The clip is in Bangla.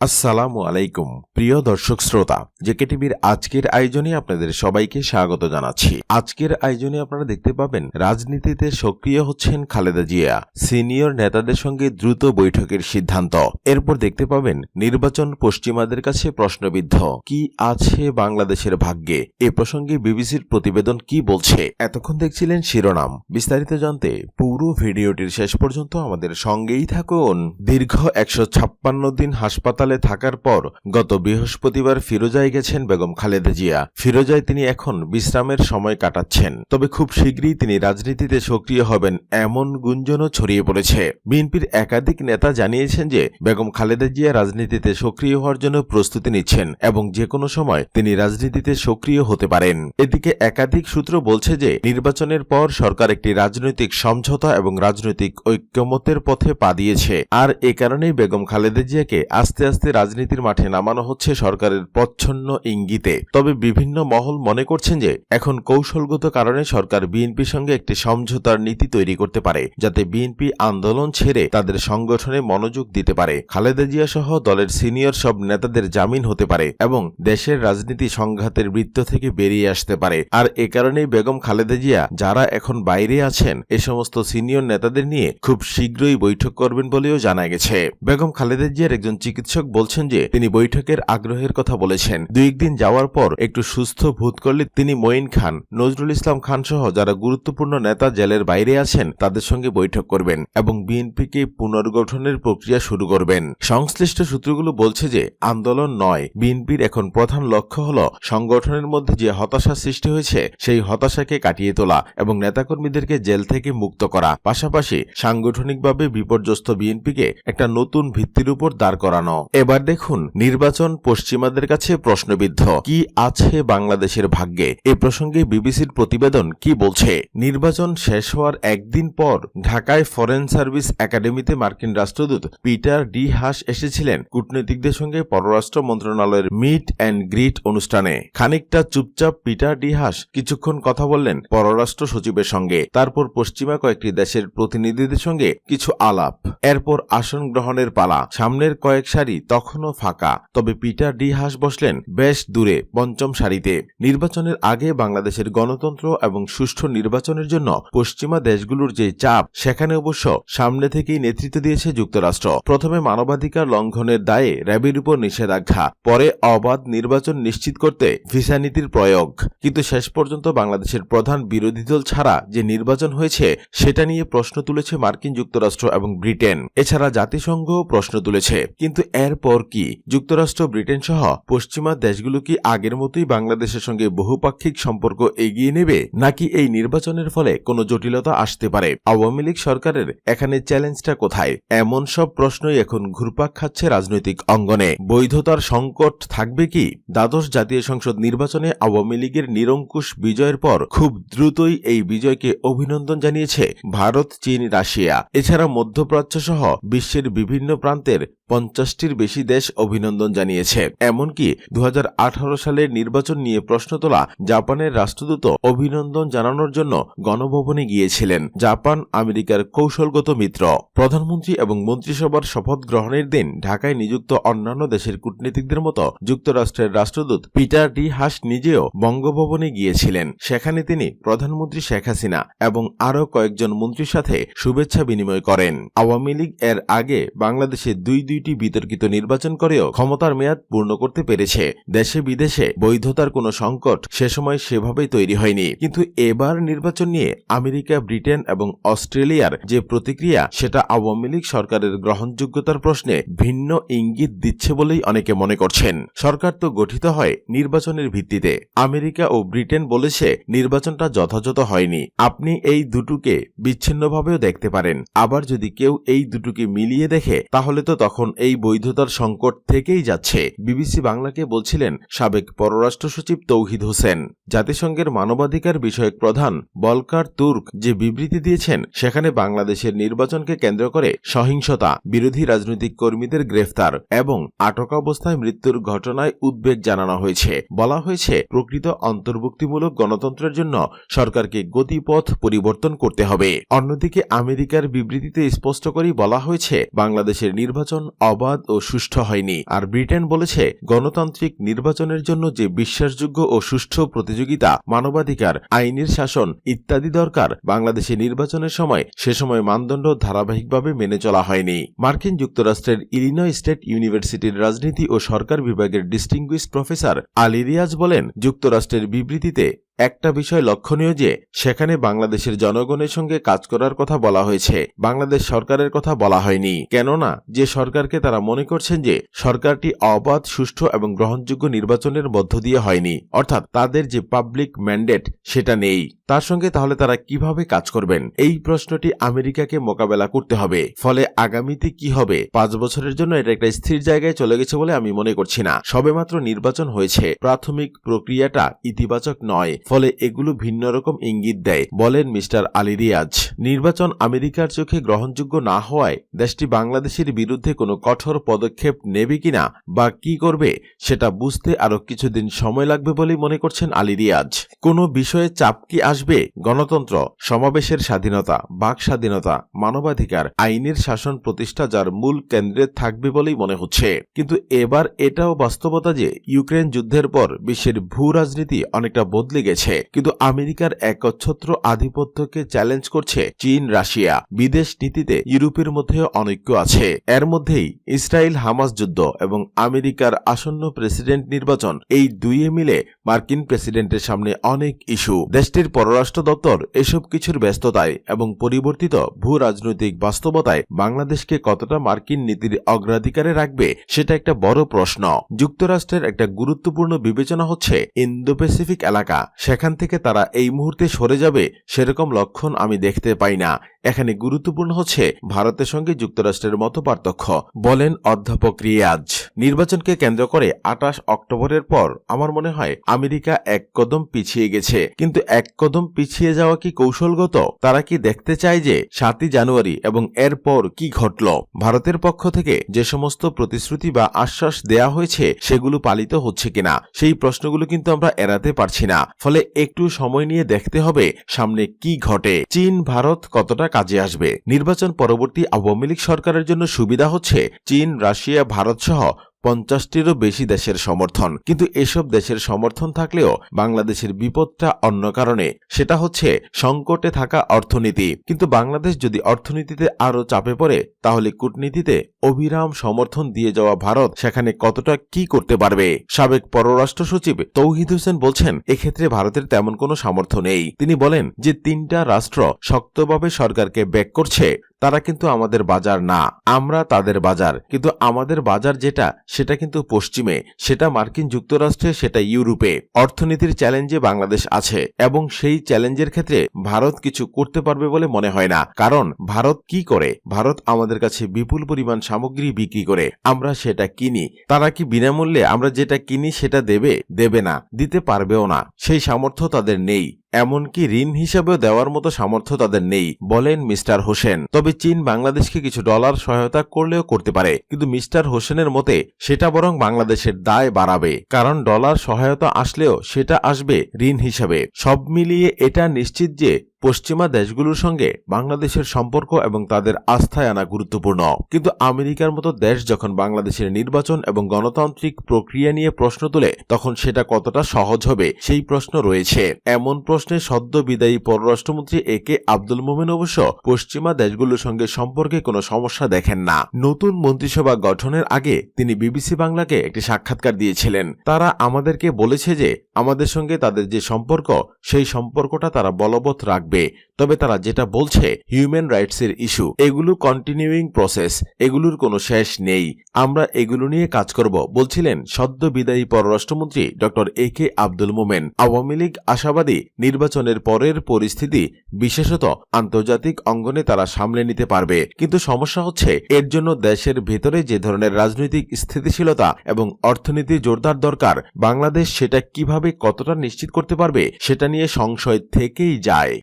আসসালামু আলাইকুম, প্রিয় দর্শক শ্রোতা জেকে টিভির আজকের আয়োজনে আপনাদের সবাইকে স্বাগত জানাচ্ছি। আজকের আয়োজনে আপনারা দেখতে পাবেন, রাজনীতিতে সক্রিয় হচ্ছেন খালেদা জিয়া, সিনিয়র নেতাদের সঙ্গে দ্রুত বৈঠকের সিদ্ধান্ত। এরপর দেখতে পাবেন, নির্বাচন পশ্চিমাদের কাছে প্রশ্নবিদ্ধ, কি আছে বাংলাদেশের ভাগ্যে? এ প্রসঙ্গে বিবিসির প্রতিবেদন কি বলছে? এতক্ষণ দেখছিলেন শিরোনাম। বিস্তারিত জানতে পুরো ভিডিওটির শেষ পর্যন্ত আমাদের সঙ্গেই থাকুন। দীর্ঘ একশো ছাপ্পান্ন দিন হাসপাতালে থাকার পর গত বৃহস্পতিবার ফিরোজায় গেছেন বেগম খালেদা জিয়া। ফিরোজায় তিনি এখন বিশ্রামের সময় কাটাচ্ছেন। তবে খুব শীঘ্রই তিনি রাজনীতিতে সক্রিয় হবেন এমন গুঞ্জনও ছড়িয়ে পড়েছে। বিএনপির একাধিক নেতা জানিয়েছেন যে, বেগম খালেদা জিয়া রাজনীতিতে সক্রিয় হওয়ার জন্য প্রস্তুতি নিচ্ছেন এবং যে কোনো সময় তিনি রাজনীতিতে সক্রিয় হতে পারেন। এদিকে একাধিক সূত্র বলছে যে, নির্বাচনের পর সরকার একটি রাজনৈতিক সমঝোতা এবং রাজনৈতিক ঐক্যমতের পথে পা দিয়েছে। আর এ কারণেই বেগম খালেদা জিয়াকে আস্তে আস্তে রাজনীতির মাঠে নামানো হচ্ছে সরকারের প্রচ্ছন্ন ইঙ্গিতে। তবে বিভিন্ন মহল মনে করছেন যে, এখন কৌশলগত কারণে সরকার বিএনপির সঙ্গে একটি সমঝোতার নীতি তৈরি করতে পারে, যাতে বিএনপি আন্দোলন ছেড়ে তাদের সংগঠনে মনোযোগ দিতে পারে। খালেদা জিয়া সহ দলের সিনিয়র সব নেতাদের জামিন হতে পারে এবং দেশের রাজনীতি সংঘাতের বৃত্ত থেকে বেরিয়ে আসতে পারে। আর এ কারণেই বেগম খালেদা জিয়া, যারা এখন বাইরে আছেন, এ সমস্ত সিনিয়র নেতাদের নিয়ে খুব শীঘ্রই বৈঠক করবেন বলেও জানা গেছে। বেগম খালেদা জিয়ার একজন চিকিৎসক বলছেন যে, তিনি বৈঠকের আগ্রহের কথা বলেছেন। দুই একদিন যাওয়ার পর একটু সুস্থ ভূত করলে তিনি মঈন খান। নজরুল ইসলাম খান সহ যারা গুরুত্বপূর্ণ নেতা জেলের বাইরে আছেন, তাদের সঙ্গে বৈঠক করবেন এবং বিএনপিকে পুনর্গঠনের প্রক্রিয়া শুরু করবেন। সংশ্লিষ্ট সূত্রগুলো বলছে যে, আন্দোলন নয়, বিএনপির এখন প্রধান লক্ষ্য হল সংগঠনের মধ্যে যে হতাশা সৃষ্টি হয়েছে, সেই হতাশাকে কাটিয়ে তোলা এবং নেতাকর্মীদেরকে জেল থেকে মুক্ত করা। পাশাপাশি সাংগঠনিকভাবে বিপর্যস্ত বিএনপিকে একটা নতুন ভিত্তির উপর দাঁড় করানো। এবার দেখুন, নির্বাচন পশ্চিমাদের কাছে প্রশ্নবিদ্ধ। কি আছে বাংলাদেশের ভাগ্যে? এ প্রসঙ্গে বিবিসির প্রতিবেদন কি বলছে? নির্বাচন শেষ হওয়ার একদিন পর ঢাকায় ফরেন সার্ভিস একাডেমিতে মার্কিন রাষ্ট্রদূত পিটার ডি হাস এসেছিলেন কূটনীতিকদের সঙ্গে পররাষ্ট্র মন্ত্রণালয়ের মিট অ্যান্ড গ্রিট অনুষ্ঠানে। খানিকটা চুপচাপ পিটার ডি হাস কিছুক্ষণ কথা বললেন পররাষ্ট্র সচিবের সঙ্গে। তারপর পশ্চিমা কয়েকটি দেশের প্রতিনিধিদের সঙ্গে কিছু আলাপ। এরপর আসন গ্রহণের পালা। সামনের কয়েক সারি তখনও ফাঁকা। তবে পিটার ডি হাস বসলেন বেশ দূরে, পঞ্চম সারিতে। নির্বাচনের আগে বাংলাদেশের গণতন্ত্র এবং সুষ্ঠু নির্বাচনের জন্য পশ্চিমা দেশগুলোর যে চাপ, সেখানে অবশ্য সামনে থেকেই নেতৃত্ব দিয়েছে যুক্তরাষ্ট্র। প্রথমে মানবাধিকার লঙ্ঘনের দায়ে র্যাবের উপর নিষেধাজ্ঞা, পরে অবাধ নির্বাচন নিশ্চিত করতে ভিসা নীতির প্রয়োগ। কিন্তু শেষ পর্যন্ত বাংলাদেশের প্রধান বিরোধী দল ছাড়া যে নির্বাচন হয়েছে, সেটা নিয়ে প্রশ্ন তুলেছে মার্কিন যুক্তরাষ্ট্র এবং ব্রিটেন। এছাড়া জাতিসংঘও প্রশ্ন তুলেছে। কিন্তু এরপর কি? যুক্তরাষ্ট্র, ব্রিটেন সহ পশ্চিমা দেশগুলো কি আগের মতোই বাংলাদেশের সঙ্গে বহুপাক্ষিক সম্পর্ক এগিয়ে নেবে? নাকি এই নির্বাচনের ফলে কোনো জটিলতা আসতে পারে? আওয়ামী লীগ সরকারের এখানে চ্যালেঞ্জটা কোথায়? এমন সব প্রশ্নই এখন ঘুরপাক খাচ্ছে রাজনৈতিক অঙ্গনে। বৈধতার সংকট থাকবে কি? দ্বাদশ জাতীয় সংসদ নির্বাচনে আওয়ামী লীগের নিরঙ্কুশ বিজয়ের পর খুব দ্রুতই এই বিজয়কে অভিনন্দন জানিয়েছে ভারত, চীন, রাশিয়া। এছাড়া মধ্যপ্রাচ্য সহ বিশ্বের বিভিন্ন প্রান্তের পঞ্চাশটির বেশি দেশ অভিনন্দন জানিয়েছে। এমনকি দুহাজার আঠারো সালের নির্বাচন নিয়ে প্রশ্ন তোলা জাপানের রাষ্ট্রদূত অভিনন্দন জানানোর জন্য গণভবনে গিয়েছিলেন। জাপান আমেরিকার কৌশলগত মিত্র। প্রধানমন্ত্রী এবং মন্ত্রিসভার শপথ গ্রহণের দিন ঢাকায় নিযুক্ত অন্যান্য দেশের কূটনীতিকদের মতো যুক্তরাষ্ট্রের রাষ্ট্রদূত পিটার ডি হাস নিজেও বঙ্গভবনে গিয়েছিলেন। সেখানে তিনি প্রধানমন্ত্রী শেখ হাসিনা এবং আরও কয়েকজন মন্ত্রীর সাথে শুভেচ্ছা বিনিময় করেন। আওয়ামী লীগ এর আগে বাংলাদেশে দুই দুইটি বিতর্কিত নির্বাচন করেও ক্ষমতার মেয়াদ পূর্ণ করতে পেরেছে। দেশে বিদেশে বৈধতার কোনো সংকট সে সময় সেভাবেই তৈরি হয়নি। কিন্তু এবার নির্বাচন নিয়ে আমেরিকা, ব্রিটেন এবং অস্ট্রেলিয়ার যে প্রতিক্রিয়া, সেটা আওয়ামী লীগ সরকারের গ্রহণযোগ্যতার প্রশ্নে ভিন্ন ইঙ্গিত দিচ্ছে বলেই অনেকে মনে করছেন। সরকার তো গঠিত হয় নির্বাচনের ভিত্তিতে। আমেরিকা ও ব্রিটেন বলেছে নির্বাচনটা যথাযথ হয়নি। আপনি এই দুটোকে বিচ্ছিন্নভাবেও দেখতে পারেন। আবার যদি কেউ এই দুটোকে মিলিয়ে দেখে, তাহলে তো তখন এই বৈধতার সংকট থেকেই যাচ্ছে। বিবিসি বাংলাকে বলছিলেন সাবেক পররাষ্ট্র সচিব তৌহিদ হোসেন। জাতিসংঘের মানবাধিকার বিষয়ক প্রধান বলকার তুর্ক যে বিবৃতি দিয়েছেন, সেখানে বাংলাদেশের নির্বাচনকে কেন্দ্র করে সহিংসতা, বিরোধী রাজনৈতিক কর্মীদের গ্রেফতার এবং আটক অবস্থায় মৃত্যুর ঘটনায় উদ্বেগ জানানো হয়েছে। বলা হয়েছে, প্রকৃত অন্তর্ভুক্তিমূলক গণতন্ত্রের জন্য সরকারকে গতিপথ পরিবর্তন করতে হবে। অন্যদিকে আমেরিকার বিবৃতিতে স্পষ্ট করেই বলা হয়েছে, বাংলাদেশের নির্বাচন অবাধ ও সুষ্ঠু হয়নি। আর ব্রিটেন বলেছে, গণতান্ত্রিক নির্বাচনের জন্য যে বিশ্বাসযোগ্য ও সুষ্ঠু প্রতিযোগিতা, মানবাধিকার, আইনের শাসন ইত্যাদি দরকার, বাংলাদেশে নির্বাচনের সময় সে সময় মানদণ্ড ধারাবাহিকভাবে মেনে চলা হয়নি। মার্কিন যুক্তরাষ্ট্রের ইলিনয় স্টেট ইউনিভার্সিটির রাজনীতি ও সরকার বিভাগের ডিস্টিংগুইশ প্রফেসর আলী রিয়াজ বলেন, যুক্তরাষ্ট্রের বিবৃতিতে একটা বিষয় লক্ষণীয় যে, সেখানে বাংলাদেশের জনগণের সঙ্গে কাজ করার কথা বলা হয়েছে। বাংলাদেশ সরকারের কথা বলা হয়নি। কেননা, যে সরকারকে তারা মনে করছেন যে, সরকারটি অবাধ, সুষ্ঠু এবং গ্রহণযোগ্য নির্বাচনের মধ্য দিয়ে হয়নি। অর্থাৎ তাদের যে পাবলিক ম্যান্ডেট সেটা নেই। তার সঙ্গে তাহলে তারা কীভাবে কাজ করবেন? এই প্রশ্নটি আমেরিকাকে মোকাবেলা করতে হবে। ফলে আগামীতে কি হবে? পাঁচ বছরের জন্য এটা একটা স্থির জায়গায় চলে গেছে বলে আমি মনে করছি না। সবেমাত্র নির্বাচন হয়েছে। প্রাথমিক প্রক্রিয়াটা ইতিবাচক নয়। ফলে এগুলো ভিন্ন রকম ইঙ্গিত দেয়, বলেন মিস্টার আলী রিয়াজ। নির্বাচন আমেরিকার চোখে গ্রহণযোগ্য না হওয়ায় দেশটি বাংলাদেশের বিরুদ্ধে কোনো কঠোর পদক্ষেপ নেবে কিনা বা কি করবে সেটা বুঝতে আরও কিছুদিন সময় লাগবে বলেই মনে করছেন আলী রিয়াজ। কোনো বিষয়ে চাপ কি আসবে? গণতন্ত্র, সমাবেশের স্বাধীনতা, বাক স্বাধীনতা, মানবাধিকার, আইনের শাসন প্রতিষ্ঠা যার মূল কেন্দ্রে থাকবে বলেই মনে হচ্ছে। কিন্তু এবার এটাও বাস্তবতা যে ইউক্রেন যুদ্ধের পর বিশ্বের ভূ রাজনীতি অনেকটা বদলে গেছে। কিন্তু আমেরিকার একচ্ছত্র আধিপত্যকে চ্যালেঞ্জ করছে চীন, রাশিয়া। বিদেশ নীতিতে ইউরোপের মধ্যে অনৈক্য আছে। এর মধ্যেই ইসরায়েল হামাস যুদ্ধ এবং আমেরিকার আসন্ন প্রেসিডেন্ট নির্বাচন, এই দুইয়ে মিলে মার্কিন প্রেসিডেন্টের সামনে অনেক ইস্যু। দেশটির পররাষ্ট্র দপ্তর এসব কিছুর ব্যস্ততায় এবং পরিবর্তিত ভূ রাজনৈতিক বাস্তবতায় বাংলাদেশকে কতটা মার্কিন নীতির অগ্রাধিকারে রাখবে, সেটা একটা বড় প্রশ্ন। যুক্তরাষ্ট্রের একটা গুরুত্বপূর্ণ বিবেচনা হচ্ছে ইন্দো প্যাসিফিক এলাকা। সেখান থেকে তারা এই মুহূর্তে সরে যাবে সেরকম লক্ষণ আমি দেখতে পাই না। এখানে গুরুত্বপূর্ণ হচ্ছে ভারতের সঙ্গে যুক্তরাষ্ট্রের মতো পার্থক্য। বলেন অধ্যাপক রিয়াজ, নির্বাচনকে কেন্দ্র করে আটাশ অক্টোবরের পর আমার মনে হয় আমেরিকা এক কদম পিছিয়ে গেছে। কিন্তু এক কদম পিছিয়ে যাওয়া কি কৌশলগত? তারা কি দেখতে চায় যে সাতই জানুয়ারি এবং এরপর কি ঘটল? ভারতের পক্ষ থেকে যে সমস্ত প্রতিশ্রুতি বা আশ্বাস দেয়া হয়েছে সেগুলো পালিত হচ্ছে কিনা? সেই প্রশ্নগুলো কিন্তু আমরা এড়াতে পারছি না। ফলে একটু সময় নিয়ে দেখতে হবে সামনে কি ঘটে। চীন, ভারত কতটা কাজে আসবে? নির্বাচন পরবর্তী আওয়ামী লীগ সরকারের জন্য সুবিধা হচ্ছে? চীন, রাশিয়া, ভারত সহ পঞ্চাশটিরও বেশি দেশের সমর্থন। কিন্তু এসব দেশের সমর্থন থাকলেও বাংলাদেশের বিপদটা অন্য কারণে। সেটা হচ্ছে সংকটে থাকা অর্থনীতি। কিন্তু বাংলাদেশ যদি অর্থনীতিতে আরও চাপে পড়ে, তাহলে কূটনীতিতে অবিরাম সমর্থন দিয়ে যাওয়া ভারত সেখানে কতটা কি করতে পারবে? সাবেক পররাষ্ট্র সচিব তৌহিদ হোসেন বলছেন, এক্ষেত্রে ভারতের তেমন কোনো সামর্থ্য নেই। তিনি বলেন যে, তিনটা রাষ্ট্র শক্তভাবে সরকারকে ব্যাক করছে। তারা কিন্তু আমাদের বাজার না। আমরা তাদের বাজার। কিন্তু আমাদের বাজার যেটা, সেটা কিন্তু পশ্চিমে। সেটা মার্কিন যুক্তরাষ্ট্রে, সেটা ইউরোপে। অর্থনীতির চ্যালেঞ্জে বাংলাদেশ আছে এবং সেই চ্যালেঞ্জের ক্ষেত্রে ভারত কিছু করতে পারবে বলে মনে হয় না। কারণ ভারত কি করে? ভারত আমাদের কাছে বিপুল পরিমাণ সামগ্রী বিক্রি করে। আমরা সেটা কিনি। তারা কি বিনামূল্যে আমরা যেটা কিনি সেটা দেবে? দেবে না। দিতে পারবেও না। সেই সামর্থ্য তাদের নেই। এমনকি ঋণ হিসাবেও দেওয়ার মতো সামর্থ্য তাদের নেই, বলেন মিস্টার হোসেন। তবে চীন বাংলাদেশকে কিছু ডলার সহায়তা করলেও করতে পারে, কিন্তু মিস্টার হোসেনের মতে সেটা বরং বাংলাদেশের দায় বাড়াবে, কারণ ডলার সহায়তা আসলেও সেটা আসবে ঋণ হিসাবে। সব মিলিয়ে এটা নিশ্চিত যে পশ্চিমা দেশগুলোর সঙ্গে বাংলাদেশের সম্পর্ক এবং তাদের আস্থায় আনা গুরুত্বপূর্ণ। কিন্তু আমেরিকার মতো দেশ যখন বাংলাদেশের নির্বাচন এবং গণতান্ত্রিক প্রক্রিয়া নিয়ে প্রশ্ন তোলে, তখন সেটা কতটা সহজ হবে সেই প্রশ্ন রয়েছে। এমন প্রশ্নে সদ্য বিদায়ী পররাষ্ট্রমন্ত্রী এ কে আব্দুল মোমেন অবশ্য পশ্চিমা দেশগুলোর সঙ্গে সম্পর্কে কোনো সমস্যা দেখেন না। নতুন মন্ত্রিসভা গঠনের আগে তিনি বিবিসি বাংলাকে একটি সাক্ষাৎকার দিয়েছিলেন। তারা আমাদেরকে বলেছে যে, আমাদের সঙ্গে তাদের যে সম্পর্ক, সেই সম্পর্কটা তারা বলবৎ রাখবে। তবে তারা যেটা বলছে হিউম্যান রাইটসের ইস্যু এগুলো কন্টিনিউইং প্রসেস এগুলোর কোনো শেষ নেই। আমরা এগুলো নিয়ে কাজ করব, বলছিলেন সদ্য বিদায়ী পররাষ্ট্রমন্ত্রী doctor A K Abdul Momen. Awami League আশাবাদী নির্বাচনের পরের পরিস্থিতি বিশেষত আন্তর্জাতিক অঙ্গনে তারা সামলে নিতে পারবে। কিন্তু সমস্যা হচ্ছে, এর জন্য দেশের ভেতরে যে ধরনের রাজনৈতিক স্থিতিশীলতা এবং অর্থনীতি জোরদার দরকার, বাংলাদেশ সেটা কীভাবে কতটা নিশ্চিত করতে পারবে, সেটা নিয়ে সংশয় থেকেই যায়।